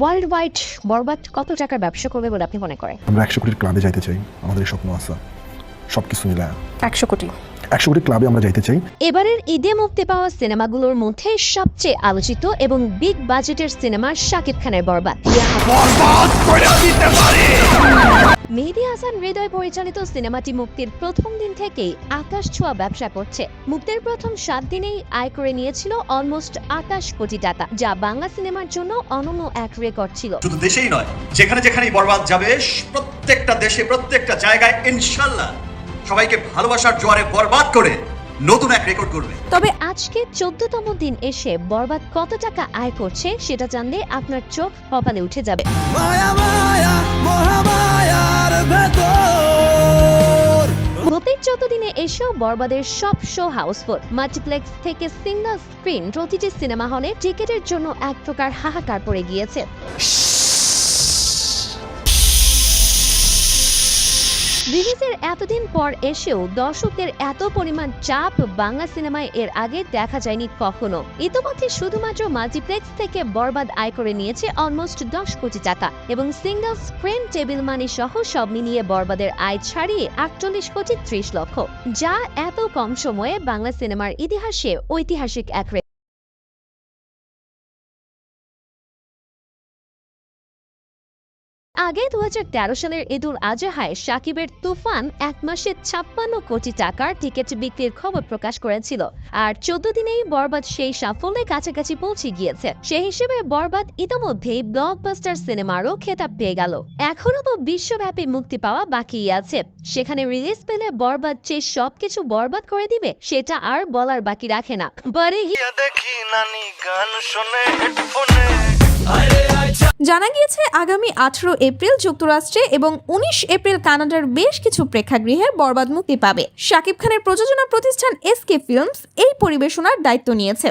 World wide বরবাদ কত টাকার ব্যবসা করবে বলে আপনি মনে করেন? আমরা একশো কোটির ক্লাবে যাইতে চাই আমাদের স্বপ্ন আসা সব কিছু মিলায়। একশো কোটি। একশো ক্লাবে আমরা যাইতে চাই। এবারের ঈদে মুক্তি পাওয়া সিনেমাগুলোর মধ্যে সবচেয়ে আলোচিত এবং বিগ বাজেটের সিনেমা শাকিব খানের বরবাদ। মেহেদি হাসান হৃদয় পরিচালিত সিনেমাটি মুক্তির প্রথম দিন থেকেই আকাশ ছোঁয়া ব্যবসা করছে। মুক্তির প্রথম সাত দিনেই আয় করে নিয়েছিল অলমোস্ট আকাশ কোটি টাকা যা বাংলা সিনেমার জন্য অনন্য এক রেকর্ড ছিল। শুধু দেশেই নয় যেখানে যেখানেই বরবাদ যাবে প্রত্যেকটা দেশে প্রত্যেকটা জায়গায় ইনশাল্লাহ সবাইকে ভালোবাসার জোয়ারে বরবাদ করে নতুন এক রেকর্ড করবে তবে আজকে চোদ্দতম দিন এসে বরবাদ কত টাকা আয় করছে সেটা জানলে আপনার চোখ কপালে উঠে যাবে। প্রত্যেক চোদ্দ দিনে এসেও বরবাদের সব শো হাউসফুল। মাল্টিপ্লেক্স থেকে সিঙ্গল স্ক্রিন প্রতিটি সিনেমা হলে টিকিটের জন্য এক প্রকার হাহাকার পড়ে গিয়েছে। রিলিজের এতদিন পর এসেও দর্শকদের এত পরিমাণ চাপ বাংলা সিনেমায় এর আগে দেখা যায়নি কখনো। ইতিমধ্যে শুধুমাত্র মাল্টিপ্লেক্স থেকে বরবাদ আয় করে নিয়েছে অলমোস্ট দশ কোটি টাকা এবং সিঙ্গেল স্ক্রিন টেবিল মানি সহ সব মিলিয়ে বরবাদের আয় ছাড়িয়ে আটচল্লিশ কোটি ত্রিশ লক্ষ। যা এত কম সময়ে বাংলা সিনেমার ইতিহাসে ঐতিহাসিক এক আগে দু সালের ঈদুল আজহায় সাকিবের তুফান এক মাসে ছাপ্পান্ন কোটি টাকার টিকিট বিক্রির খবর প্রকাশ করেছিল। আর চোদ্দ দিনেই বরবাদ সেই সাফল্যের কাছাকাছি পৌঁছে গিয়েছে। সেই হিসেবে বরবাদ ইতোমধ্যেই ব্লকবাস্টার সিনেমারও খেতাব পেয়ে গেল। এখনও তো বিশ্বব্যাপী মুক্তি পাওয়া বাকি আছে। সেখানে রিলিজ পেলে বরবাদ যে সবকিছু বরবাদ করে দিবে, সেটা আর বলার বাকি রাখে না। বারে গান শোনে হেডফোনে। জানা গিয়েছে, আগামী আঠারো এপ্রিল যুক্তরাষ্ট্রে এবং উনিশ এপ্রিল কানাডার বেশ কিছু প্রেক্ষাগৃহে বরবাদ মুক্তি পাবে। শাকিব খানের প্রযোজনা প্রতিষ্ঠান এসকে ফিল্মস এই পরিবেশনার দায়িত্ব নিয়েছে।